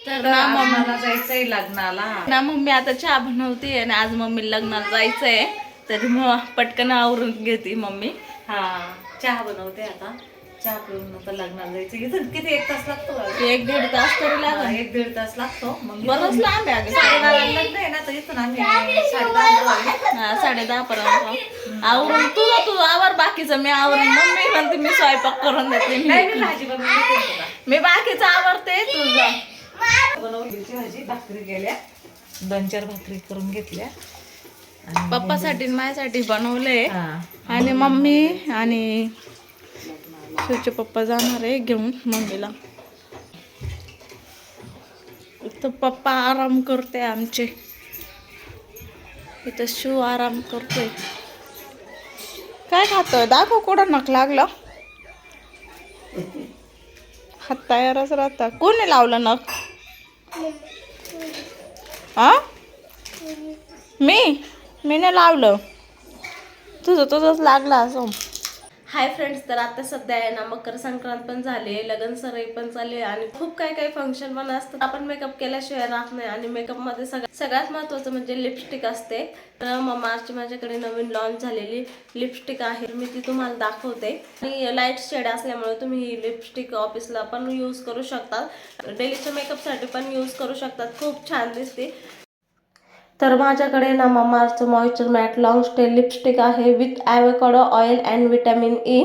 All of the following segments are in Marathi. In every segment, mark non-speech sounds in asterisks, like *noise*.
तर ना आज मम्मी मला जायचंय लग्नाला. ना मम्मी आता चहा बनवते आणि आज मम्मी लग्नाला जायचंय. तर मग पटकन आवरून घेते मम्मी. हा चहा बनवते आता. चहा पिऊन नंतर लग्नाला जायचं. इथं किती एक तास लागतो? एक दीड तास तरी लागेल. एक दीड तास लागतो. मग बरंच लांब आहे लग्न आहे ना तर इथून आम्ही साडेदहा वाजले. हा साडे दहा पर्यंत. आवरून तुझं तू आवर बाकीचं. मी आवरून मम्मी म्हणते मी स्वयंपाक करून देते. नाही मी भाजी बनवून. मी बाकीचं आवरते तुझं बनवलीची भाजी भाकरी केल्या दोन चार भाकरी करून घेतल्या. पप्पासाठी आणि माझ्यासाठी बनवले. आणि मम्मी आणि शिवचे पप्पा जाणार आहे घेऊन मम्मीला. इथं पप्पा आराम करते आमचे. इथं शिव आराम करतोय काय खातोय? दाखव कुठं नक लागलं. हात तयारच राहता कोणी लावलं नख? आ? मी? मी नाही लावलं. तुझं तुझंच लागलं असं हाय फ्रेंड्स तर आता सध्या आहे ना मकर संक्रांत पण झाली आहे लगन सराई पण चालली आहे आणि खूप काही काही फंक्शन पण असतात. आपण मेकअप केल्याशिवाय राहत नाही आणि मेकअपमध्ये मध्ये सगळ्यात महत्त्वाचं म्हणजे लिपस्टिक असते. तर मार्च माझ्याकडे नवीन लॉन्च झालेली लिपस्टिक आहे. मी ती तुम्हाला दाखवते. आणि लाइट शेड असल्यामुळे तुम्ही ही लिपस्टिक ऑफिसला पण यूज करू शकतात डेलीच्या मेकअपसाठी पण यूज करू शकतात खूप छान दिसते. तर माझ्याकडे ना ममाअर्थचं moisture matte long stay lipstick आहे with avocado oil and vitamin E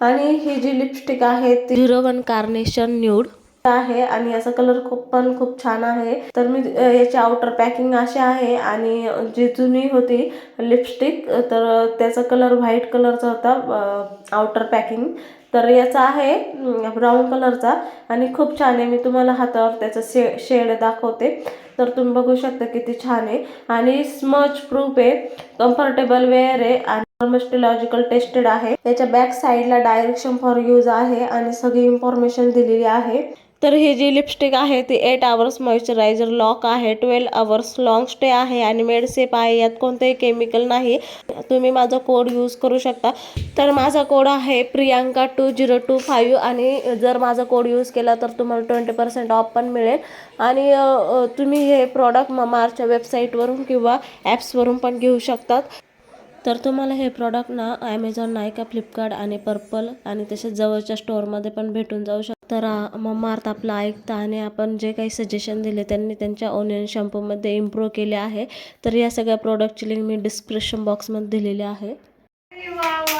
आणि ही जी लिपस्टिक आहे ती झिरो वन कार्नेशन न्यूड आहे आणि याचा कलर खूप पण खूप छान आहे. तर मी याची आउटर पॅकिंग अशी आहे आणि जी जुनी होती लिपस्टिक तर त्याचा कलर व्हाईट कलरचा होता आउटर पॅकिंग तर याचा आहे ब्राऊन कलरचा आणि खूप छान आहे. मी तुम्हाला हातावर त्याचं शे शेड दाखवते. तर तुम्ही बघू शकता किती छान आहे. आणि स्मच प्रूफ आहे. कम्फर्टेबल वेअर आहे आणि डर्मस्टोलॉजिकल टेस्टेड आहे. त्याच्या बॅक साईडला डायरेक्शन फॉर यूज आहे आणि सगळी इन्फॉर्मेशन दिलेली आहे. तर ही जी लिपस्टिक आहे ती एट आवर्स मॉइश्चरायझर लॉक आहे ट्वेल्व आवर्स लॉंग स्टे आहे आणि मेडसेप आहे यात कोणतंही केमिकल नाही. तुम्ही माझा कोड यूज करू शकता. तर माझा कोड आहे Priyanka two zero two five आणि जर माझा कोड यूज केला तर तुम्हाला ट्वेंटी पर्सेंट ऑफ पण मिळेल. आणि तुम्ही हे प्रॉडक्ट मार्चच्या वेबसाईटवरून किंवा ॲप्सवरून पण घेऊ शकतात. तर तुम्हाला हे प्रॉडक्ट ना ॲमेझॉन नायका फ्लिपकार्ट आणि पर्पल आणि तसेच जवळच्या स्टोअरमध्ये पण भेटून जाऊ शकतं. तर ममार्थ आपलं ऐकता आणि आपण जे काही सजेशन दिले त्यांनी त्यांच्या ओनियन शॅम्पूमध्ये इम्प्रूव्ह केले आहे. तर या सगळ्या प्रॉडक्टची लिंक मी डिस्क्रिप्शन बॉक्समध्ये दिलेली आहे.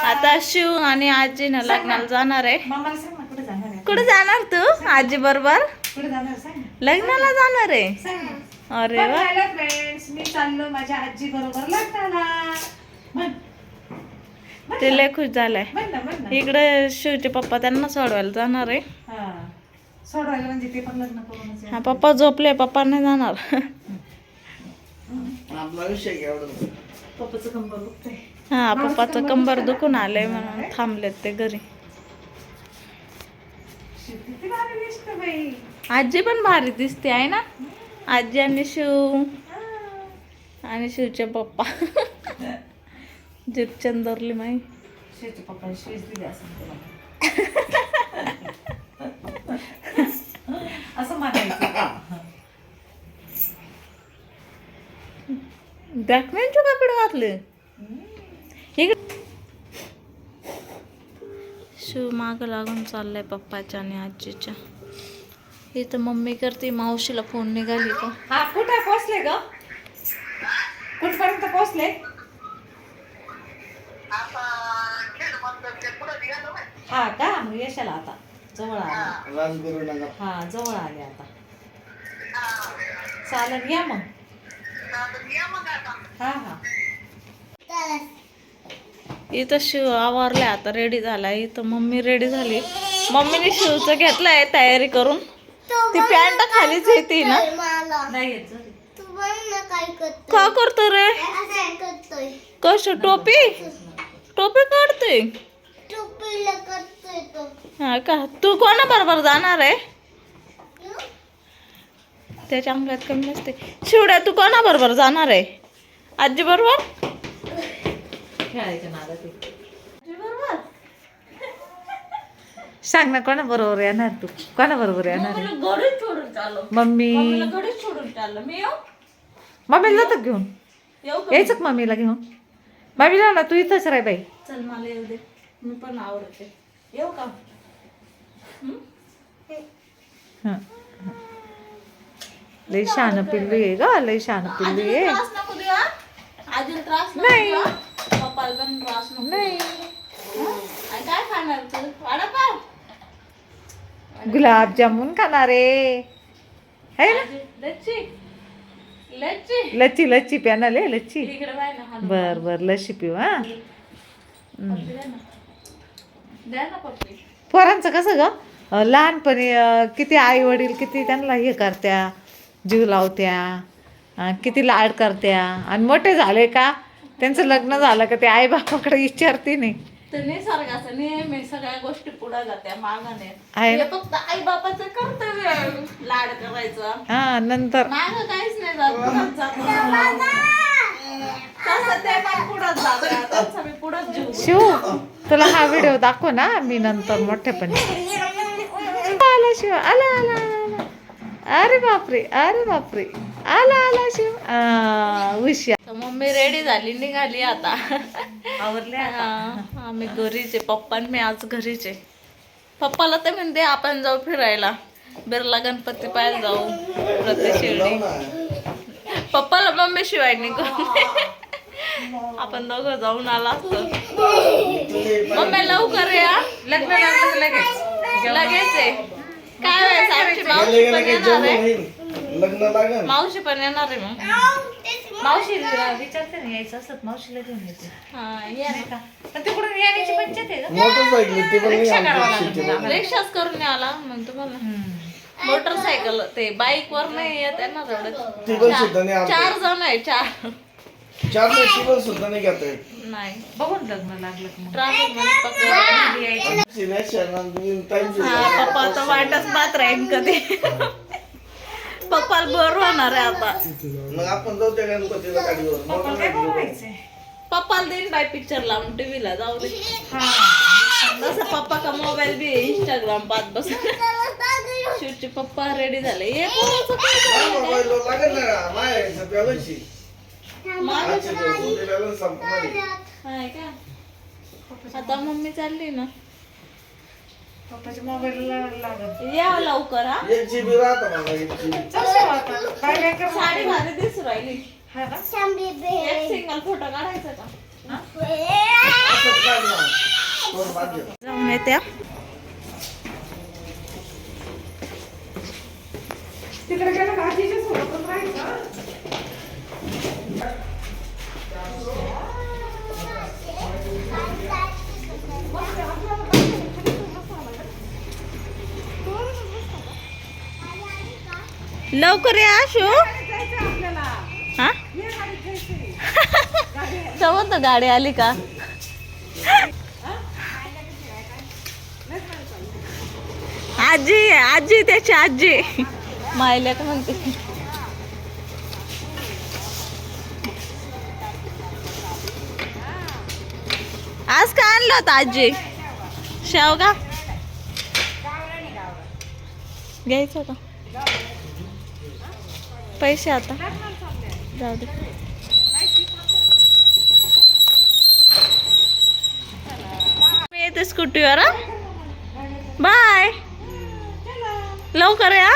आता शिव आणि आजी ना लग्नाला जाणार आहे. कुठे जाणार आहे? कुठे जाणार तू आजी बरोबर? कुठे जाणार सांग ना. लग्नाला जाणार आहे. अरे मी चाललो माझ्या आजी बरोबर लग्नाला. ते लय खुश झालाय. इकडे शिवचे पप्पा त्यांना सोडवायला जाणार आहे. हा. सोडवायला म्हणजे ते पण लग्न करूनच हा पप्पा झोपले पप्पा नाही जाणार. पप्पाचं कंबर दुखतंय. हा पप्पाचं कंबर दुखून आलंय म्हणून थांबलेत ते घरी. आजी पण भारी दिसते आहे ना? आजी आणि शिव. आणि शिवचे पप्पा. *laughs* जीप चंदरली माई शेचे पप्पा शेज दिली असं तुला *laughs* असं म्हणायचं. बॅकमॅनचे कपडे घातले. शिव माग लागून चाललाय पप्पाच्या आणि आजीच्या. इथं मम्मी करते मावशीला फोन निघाली का? हा कुठे पोचले ग? कुठपर्यंत पोचले हा का? मग यशाला आता. जवळ आले. हा. जवळ आले आता. चालेल या मग. हा हा. इथं शिव आवरलाय आता रेडी झालाय. इथं मम्मी रेडी झाली. मम्मीने शिवचं घेतलंय तयारी करून. ती पॅन्ट खालीच येते ना नाही. का करतो रे? कस टोपी? टोपी काढते हा का? तू कोणा बरोबर जाणार आहे? त्याच्या अंगात कमी नसते शिवड्या तू कोणा बरोबर? जाणार आहे. आजी बरोबर? सांग ना कोणा बरोबर येणार तू? कोणा बरोबर येणार मम्मी मम्मीला जातो घेऊन? यायचं मम्मीला घेऊन? मम्मीला ना तू इथंच राह बाई. चल मला येऊ दे. मी पण आवडते येऊ का? हं? लई शहाणं पिल्लू आहे ग लई शहाणं पिल्लू आहे. त्रास नको देऊ हा? आजीला त्रास नको नाही. देऊ हा? पप्पाला पण त्रास नको नाही. हं? आणि काय खाणार तू? वडापाव गुलाबजामुन खाणार आहे. है ना? आजी, लच्ची. लच्ची लच्ची प्याना ले लच्ची. बर बर लस्सी पिऊ हा? पोरांचं कसं ग? लहानपणी किती आई वडील किती त्यांना हे करत्या जीव लावत्या किती लाड करत्या आणि मोठे झाले का त्यांचं लग्न झालं का ते आई बापाकडे *laughs* विचारते नाही. तर निसर्गाचं सगळ्या गोष्टी पुढे जात्या मागाने आहे? हे फक्त आई बापाचं कर्तव्य आहे, लाड करायचं. हा नंतर. माग काहीच नाही जात पुढंच जात. तसं ते पण पुढंच जात त्यांचं मी पुढंच जीव शिव तुला हा व्हिडिओ दाखव ना मी नंतर मोठेपणी आला शिव आला आला आला. अरे बापरे अरे बापरे. आला आला शिव. आ, हुशार तर मम्मी रेडी झाली निघाली आता. आवरले हा, आम्ही घरीच पप्पा आणि मी आज घरीच. आहे पप्पाला तर म्हणते आपण जाऊ फिरायला. बिर्ला गणपती पाहायला जाऊ प्रत्येक शिर्डी. पप्पाला मम्मी शिवाय निघून आपण दोघं जाऊन आला असतो. मम्मी लवकर या. लग्न लगेच. लगेच आहे काय वेळेस आमची मावशी पण येणार आहे? लग्न लागन मावशी पण येणार आहे मग. मावशी विचारते ना यायचं असत मावशीला घेऊन येते. हा ये ना. पण तिकडून येण्याची पंचायत आहे मोटरसायकल ते पण शेतीला. रिक्षाच करून आला म्हणतो मला. मोटरसायकल ते बाईक वर नाही येत येणार एवढं ती पण सुद्धा नाही आमच्या. चार जण आहे चार. चार नाही ती पण सुद्धा नाही घेता येत. नाही. बघून लग्न लागलं ट्रॅफिकमध्ये पप्पा तर वाटच पाहत राहीन कधी. पप्पाला बर होणार आहे आता. मग आपण जाऊ त्या गणपतीला गाडीवर. मोटरसायकल पप्पाला देईन बाय पिक्चर लावून टीव्हीला जाऊ दे. तसं पप्पा का मोबाईल बी इंस्टाग्राम पाहत बस शिवचे पप्पा रेडी झाले. ये पोराचं काय झालं? मोबाईल लागेल ना. उद्या बॅलन्स संपणार आहे. हाय का? आता मम्मी चालली ना. पप्पाच्या मोबाईलला लागत या लवकर हा? एक जीबी राहतं मला एक जीबी काय काय कर साडी भारी दिसू राहिली. हा का एक सिंगल फोटो काढायचा का? असंच काढ ना. दोन बाद घे. जाऊन येत्या. तिकडे गेलं का? आजीच्या सोबतच राहायचं लवकर या आशू. हा? समजतं गाडी आली का? आजी आजी त्याची आजी. मायल्या का म्हणते? आज काय आणलं होतं आजी? शेवगा? घ्यायचं का? पैसे आता. जाऊ दे. मी येते स्कूटीवर बाय. लवकर या.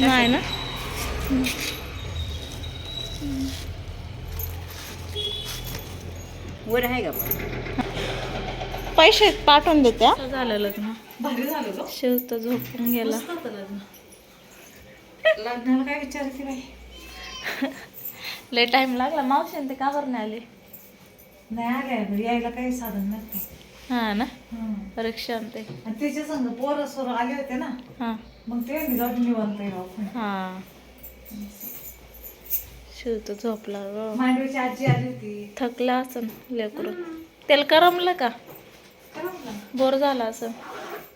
नाही ना. वर आहे का? पैसे पाठवून देते. झालं लग्न. भारी झालं ग शिव तर झोपून गेला. लग्नाला काय विचारते बाई? लय टाइम लागला. मावशी ते का बरं नाही आले? नाही आले यायला काही साधन नाही हा ना? हं. रिक्षा ते. आणि तिच्या संग पोरं सोर आले होते ना? हा. मग ते मी जाऊन निवांत हा. शिव तर झोपला मांडवीची आजी आली होती. थकला असं लेकरून त्याला करमलं का? करमलं. बोर झाला असं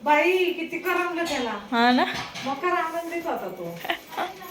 बाई किती करमलं त्याला. हा ना? मकर आनंदीत होता तो. *laughs*